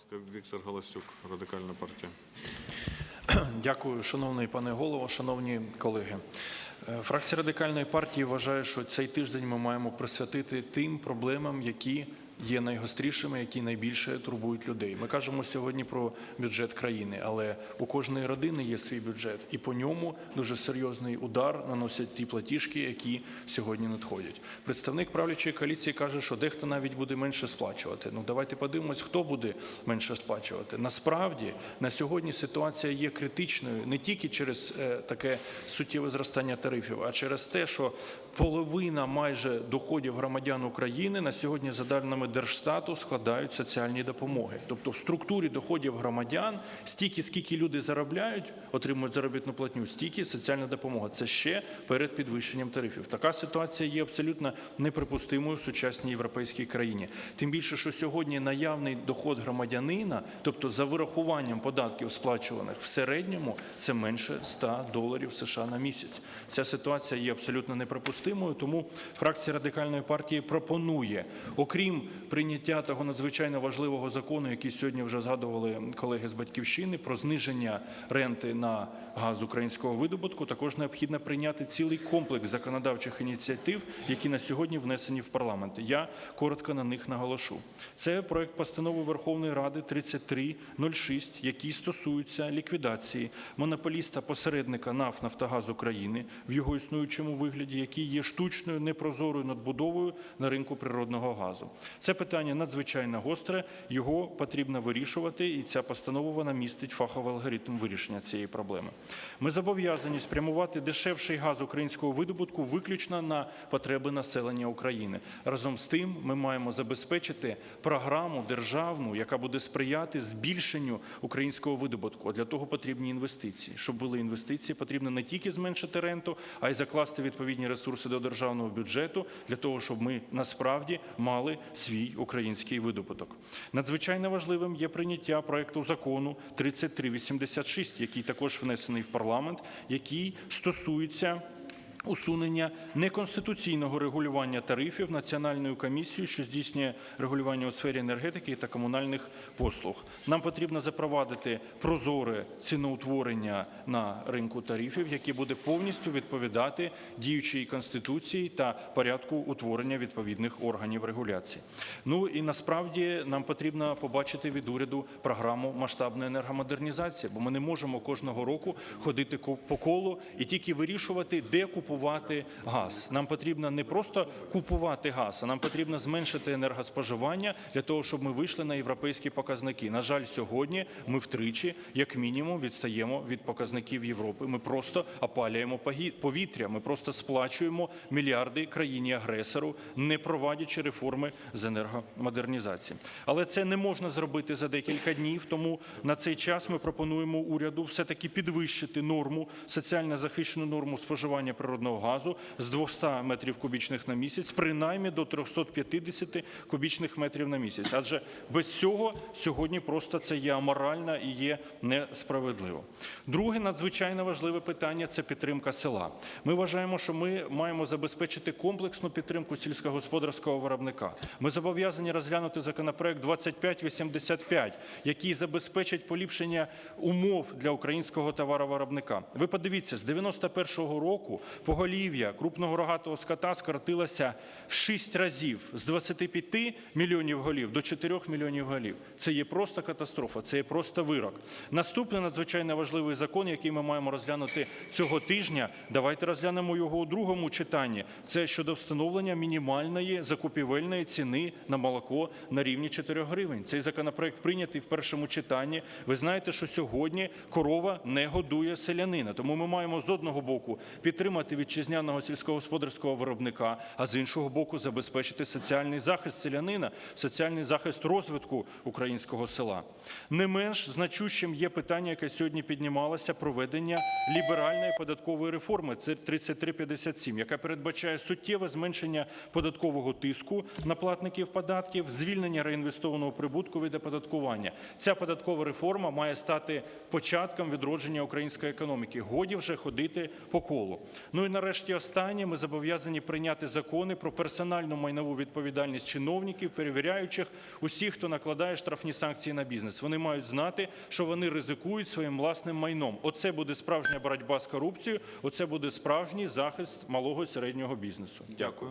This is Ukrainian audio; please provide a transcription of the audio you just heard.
ласка, Віктор Галасюк, радикальна партія. Дякую, шановний пане голово, шановні колеги. Е, Фракція радикальної партії вважає, що цей тиждень ми маємо присвятити тим проблемам, які є найгострішими, які найбільше турбують людей. Ми кажемо сьогодні про бюджет країни, але у кожної родини є свій бюджет, і по ньому дуже серйозний удар наносять ті платіжки, які сьогодні надходять. Представник правлячої коаліції каже, що дехто навіть буде менше сплачувати. Ну давайте подивимось, хто буде менше сплачувати. Насправді на сьогодні ситуація є критичною не тільки через е, таке суттєве зростання тарифів, а через те, що половина майже доходів громадян України на сьогодні, за даними Держстату, складають соціальні допомоги. Тобто в структурі доходів громадян стільки, скільки люди заробляють, отримують заробітну платню, стільки соціальна допомога. Це ще перед підвищенням тарифів. Така ситуація є абсолютно неприпустимою в сучасній європейській країні. Тим більше, що сьогодні наявний доход громадянина, тобто за вирахуванням податків сплачуваних в середньому, це менше 100 доларів США на місяць. Ця ситуація є абсолютно неприпустимою. Тому фракція радикальної партії пропонує, окрім прийняття того надзвичайно важливого закону, який сьогодні вже згадували колеги з батьківщини, про зниження ренти на газ українського видобутку, також необхідно прийняти цілий комплекс законодавчих ініціатив, які на сьогодні внесені в парламент. Я коротко на них наголошу. Це проект постанови Верховної Ради 3306, який стосується ліквідації монополіста посередника НАФ «Нафтогаз України» в його існуючому вигляді, який є штучною непрозорою надбудовою на ринку природного газу. Це питання надзвичайно гостре. Його потрібно вирішувати, і ця постанова вона містить фаховий алгоритм вирішення цієї проблеми. Ми зобов'язані спрямувати дешевший газ українського видобутку виключно на потреби населення України. Разом з тим, ми маємо забезпечити програму державну, яка буде сприяти збільшенню українського видобутку. А Для того потрібні інвестиції. Щоб були інвестиції, потрібно не тільки зменшити ренту, а й закласти відповідні ресурси до державного бюджету для того, щоб ми насправді мали свій український видобуток. Надзвичайно важливим є прийняття проекту закону 3386, який також внесений в парламент, який стосується. Усунення неконституційного регулювання тарифів Національною комісією, що здійснює регулювання у сфері енергетики та комунальних послуг. Нам потрібно запровадити прозоре ціноутворення на ринку тарифів, яке буде повністю відповідати діючій конституції та порядку утворення відповідних органів регуляції. Ну і насправді нам потрібно побачити від уряду програму масштабної енергомодернізації, бо ми не можемо кожного року ходити по колу і тільки вирішувати, де купувати газ. Нам потрібно не просто купувати газ, а нам потрібно зменшити енергоспоживання для того, щоб ми вийшли на європейські показники. На жаль, сьогодні ми втричі, як мінімум, відстаємо від показників Європи. Ми просто опалюємо повітря. Ми просто сплачуємо мільярди країні агресору, не проводячи реформи з енергомодернізації. Але це не можна зробити за декілька днів. Тому на цей час ми пропонуємо уряду все таки підвищити норму соціально захищену норму споживання природного газу з 200 метрів кубічних на місяць, принаймні до 350 кубічних метрів на місяць. Адже без цього сьогодні просто це є аморально і є несправедливо. Друге надзвичайно важливе питання це підтримка села. Ми вважаємо, що ми маємо забезпечити комплексну підтримку сільськогосподарського виробника. Ми зобов'язані розглянути законопроект 2585, який забезпечить поліпшення умов для українського товаровиробника. Ви подивіться, з 91-го року поголів'я крупного рогатого скота скоротилося в 6 разів з 25 мільйонів голів до 4 мільйонів голів. Це є просто катастрофа, це є просто вирок. Наступний надзвичайно важливий закон, який ми маємо розглянути цього тижня. Давайте розглянемо його у другому читанні. Це щодо встановлення мінімальної закупівельної ціни на молоко на рівні 4 гривень. Цей законопроект прийнятий в першому читанні. Ви знаєте, що сьогодні корова не годує селянина. Тому ми маємо з одного боку підтримати вітчизняного сільськогосподарського виробника, а з іншого боку забезпечити соціальний захист селянина, соціальний захист розвитку українського села. Не менш значущим є питання, яке сьогодні піднімалося проведення ліберальної податкової реформи. Це 3357, яка передбачає суттєве зменшення податкового тиску на платників податків, звільнення реінвестованого прибутку від оподаткування. Ця податкова реформа має стати початком відродження української економіки. Годі вже ходити по колу. Ну і нарешті останнє. Ми зобов'язані прийняти закони про персональну майнову відповідальність чиновників, перевіряючих усіх, хто накладає штрафні санкції на бізнес. Вони мають знати, що вони ризикують своїм власним майном. Оце буде справжня боротьба з корупцією. Оце буде справжній захист малого і середнього бізнесу. Дякую.